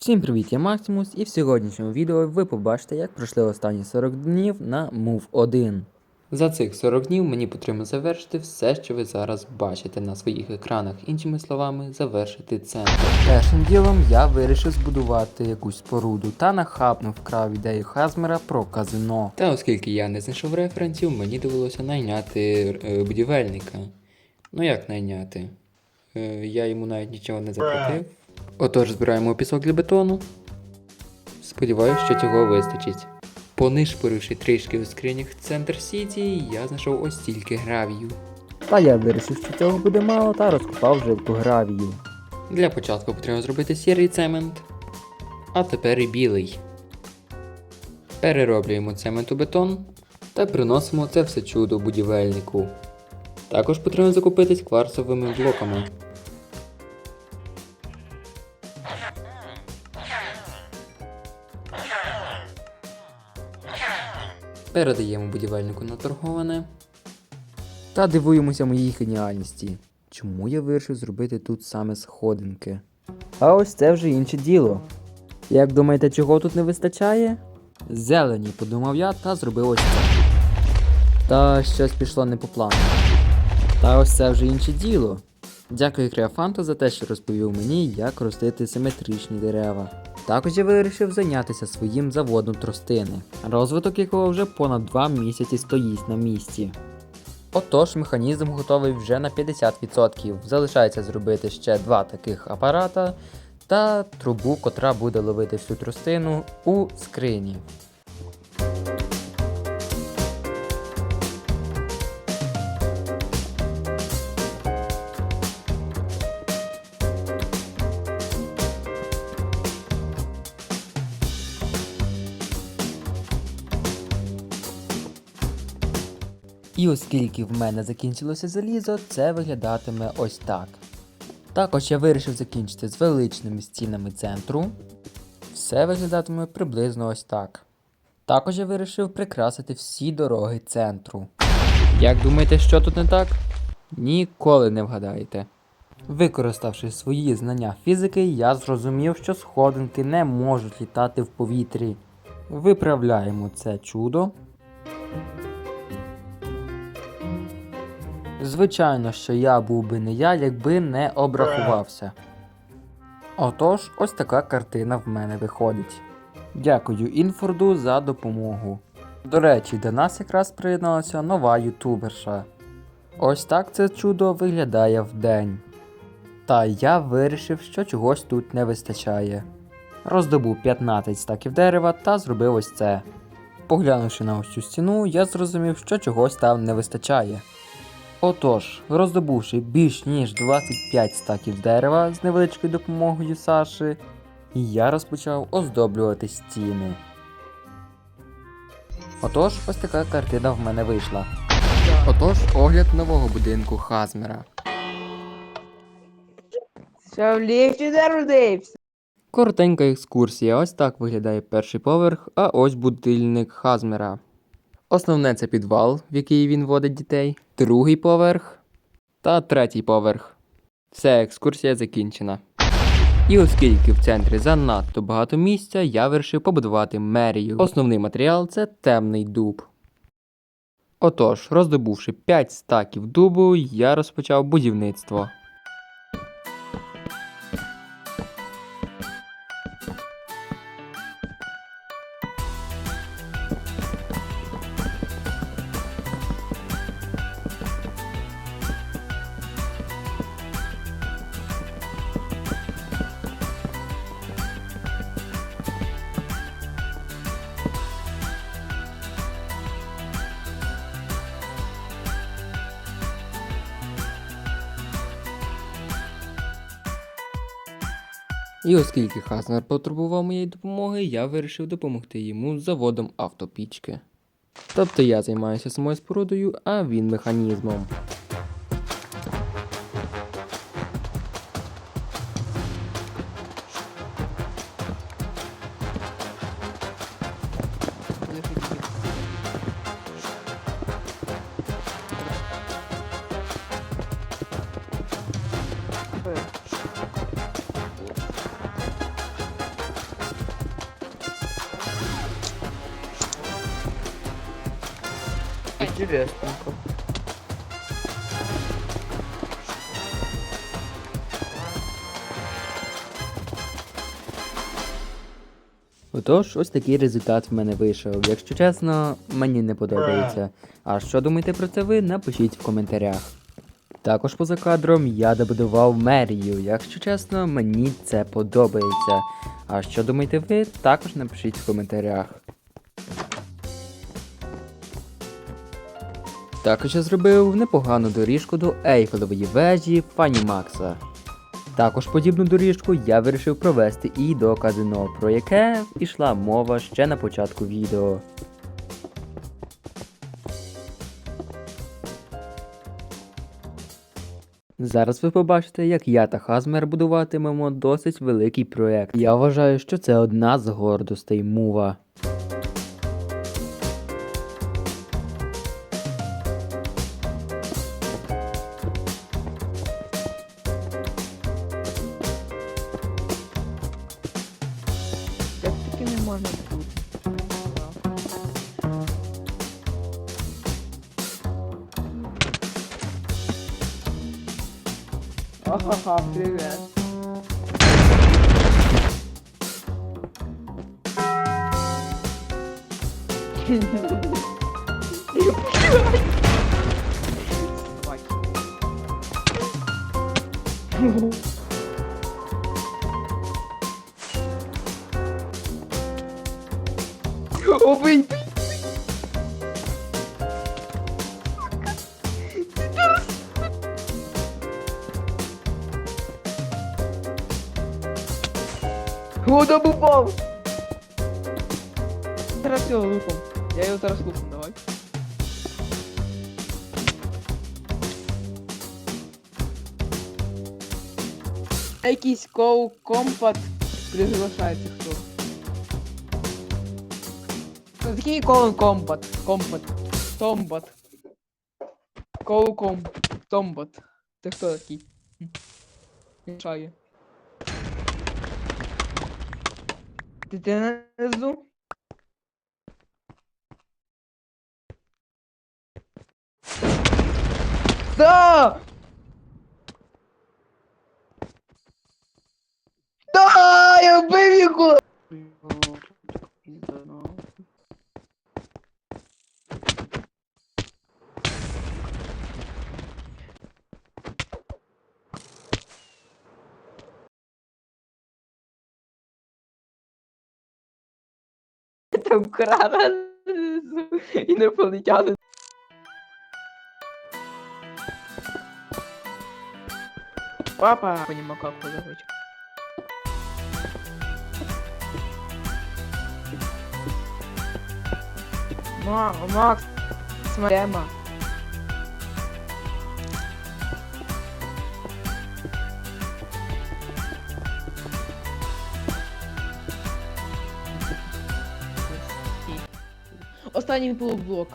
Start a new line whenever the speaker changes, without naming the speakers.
Всім привіт, я Максимус, і в сьогоднішньому відео ви побачите, як пройшли останні 40 днів на Move 1. За цих 40 днів мені потрібно завершити все, що ви зараз бачите на своїх екранах, іншими словами, завершити центр. Першим ділом я вирішив збудувати якусь споруду та нахабно вкрав ідею Хазмера про казино. Та оскільки я не знайшов референсів, мені довелося найняти е, будівельника. Ну як найняти? Е, я йому навіть нічого не заплатив. Отож, збираємо пісок для бетону. Сподіваюсь, що цього вистачить. Понишпоривши трішки у скринях Центр Сіті, я знайшов ось стільки гравію. Та я вирішив, що цього буде мало, та розкопав жовту гравію. Для початку потрібно зробити сірий цемент, а тепер і білий. Перероблюємо цемент у бетон та приносимо це все чудо будівельнику. Також потрібно закупитись кварцовими блоками. Передаємо будівельнику на торговане. Та дивуємося моїй геніальності. Чому я вирішив зробити тут саме сходинки? А ось це вже інше діло. Як думаєте, чого тут не вистачає? Зелені, подумав я та зробив ось це. Та щось пішло не по плану. Та ось це вже інше діло. Дякую Креофанту за те, що розповів мені, як ростити симетричні дерева. Також я вирішив зайнятися своїм заводом тростини, розвиток якого вже понад 2 місяці стоїть на місці. Отож, механізм готовий вже на 50%. Залишається зробити ще два таких апарата та трубу, котра буде ловити всю тростину у скрині. І оскільки в мене закінчилося залізо, це виглядатиме ось так. Також я вирішив закінчити з величними стінами центру. Все виглядатиме приблизно ось так. Також я вирішив прикрасити всі дороги центру. Як думаєте, що тут не так? Ніколи не вгадаєте. Використавши свої знання фізики, я зрозумів, що сходинки не можуть літати в повітрі. Виправляємо це чудо. Звичайно, що я був би не я, якби не обрахувався. Отож, ось така картина в мене виходить. Дякую Інфорду за допомогу. До речі, до нас якраз приєдналася нова ютуберша. Ось так це чудо виглядає вдень. Та я вирішив, що чогось тут не вистачає. Роздобув 15 стаків дерева та зробив ось це. Поглянувши на ось цю стіну, я зрозумів, що чогось там не вистачає. Отож, роздобувши більш ніж 25 стаків дерева з невеличкою допомогою Саші, я розпочав оздоблювати стіни. Отож, ось така картина в мене вийшла. Отож, огляд нового будинку Хазмера. Коротенька екскурсія. Ось так виглядає перший поверх, а ось будильник Хазмера. Основне це підвал, в який він водить дітей, другий поверх та третій поверх. Все, екскурсія закінчена. І оскільки в центрі занадто багато місця, я вирішив побудувати мерію. Основний матеріал це темний дуб. Отож, роздобувши 5 стаків дубу, я розпочав будівництво. І оскільки Хазнер потребував моєї допомоги, я вирішив допомогти йому з заводом автопічки. Тобто я займаюся самою спорудою, а він механізмом.
Интересненько.
Отож, ось такий результат в мене вийшов. Якщо чесно, мені не подобається. А що думаєте про це ви, напишіть в коментарях. Також поза кадром я добудував мерію. Якщо чесно, мені це подобається. А що думаєте ви, також напишіть в коментарях. Також я зробив непогану доріжку до Ейфелевої вежі пані Макса. Також подібну доріжку я вирішив провести і до казино, про яке ішла мова ще на початку відео. Зараз ви побачите, як я та Хазмер будуватимемо досить великий проект. Я вважаю, що це одна з гордостей мува.
можна тут? Ахаха, привет. Обий! О, да упав! Зараз його лупом. Я його зараз лупом, давай. Якийсь коу компат приглашається хто. Такий коу компат. Компат. Томбат. Коу ком. Томбат. Ти хто такий? Мішає. Ти ти внизу? Да! Да! Я вбив його! Там крана внизу, інопланетяни. Папа! Понимаю, как Макс, Ма Макс, Останній полублок.